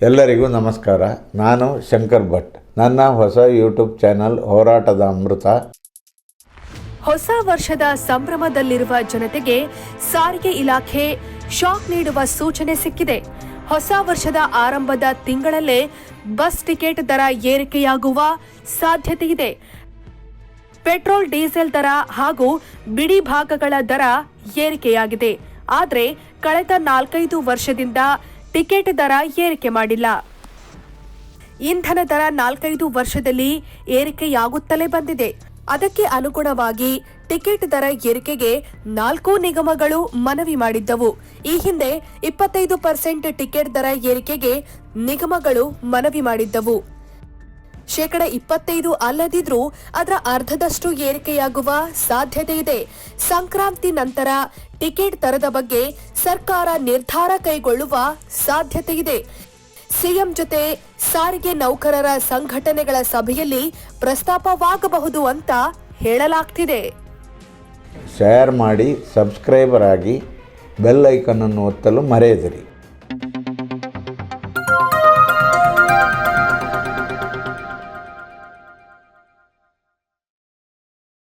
ಎಲ್ಲರಿಗೂ ನಮಸ್ಕಾರ. ನಾನು ಶಂಕರ್ ಭಟ್. ನನ್ನ ಹೊಸ ಯೂಟ್ಯೂಬ್ ಚಾನಲ್ ಹೋರಾಟದ ಅಮೃತ. ಹೊಸ ವರ್ಷದ ಸಂಭ್ರಮದಲ್ಲಿರುವ ಜನತೆಗೆ ಸಾರಿಗೆ ಇಲಾಖೆ ಶಾಕ್ ನೀಡುವ ಸೂಚನೆ ಸಿಕ್ಕಿದೆ. ಹೊಸ ವರ್ಷದ ಆರಂಭದ ತಿಂಗಳಲ್ಲೇ ಬಸ್ ಟಿಕೆಟ್ ದರ ಏರಿಕೆಯಾಗುವ ಸಾಧ್ಯತೆ ಇದೆ. ಪೆಟ್ರೋಲ್, ಡೀಸೆಲ್ ದರ ಹಾಗೂ ಬಿಡಿ ಭಾಗಗಳ ದರ ಏರಿಕೆಯಾಗಿದೆ. ಆದರೆ ಕಳೆದ ನಾಲ್ಕೈದು ವರ್ಷದಿಂದ ಟಿಕೆಟ್ ದರ ಏರಿಕೆ ಮಾಡಿಲ್ಲ. ಇಂಧನ ದರ ನಾಲ್ಕೈದು ವರ್ಷದಲ್ಲಿ ಏರಿಕೆಯಾಗುತ್ತಲೇ ಬಂದಿದೆ. ಅದಕ್ಕೆ ಅನುಗುಣವಾಗಿ ಟಿಕೆಟ್ ದರ ಏರಿಕೆಗೆ ನಾಲ್ಕು ನಿಗಮಗಳು ಮನವಿ ಮಾಡಿದ್ದವು. ಈ ಹಿಂದೆ ಇಪ್ಪತ್ತೈದು ಪರ್ಸೆಂಟ್ ಟಿಕೆಟ್ ದರ ಏರಿಕೆಗೆ ನಿಗಮಗಳು ಮನವಿ ಮಾಡಿದ್ದವು. ಶೇಕಡ ಇಪ್ಪತ್ತೈದು ಅಲ್ಲದಿದ್ರೂ ಅದರ ಅರ್ಧದಷ್ಟು ಏರಿಕೆಯಾಗುವ ಸಾಧ್ಯತೆ ಇದೆ. ಸಂಕ್ರಾಂತಿ ನಂತರ ಟಿಕೆಟ್ ದರದ ಬಗ್ಗೆ ಸರ್ಕಾರ ನಿರ್ಧಾರ ಕೈಗೊಳ್ಳುವ ಸಾಧ್ಯತೆ ಇದೆ ಸಿಎಂ ಜೊತೆ ಸಾರಿಗೆ ನೌಕರರ ಸಂಘಟನೆಗಳ ಸಭೆಯಲ್ಲಿ ಪ್ರಸ್ತಾಪವಾಗಬಹುದು ಅಂತ ಹೇಳಲಾಗ್ತಿದೆ. ಶೇರ್ ಮಾಡಿ ಸಬ್ಸ್ಕ್ರೈಬರ್ ಆಗಿ ಬೆಲ್ ಐಕನನ್ನು ಒತ್ತಲು ಮರೆಯದಿರಿ.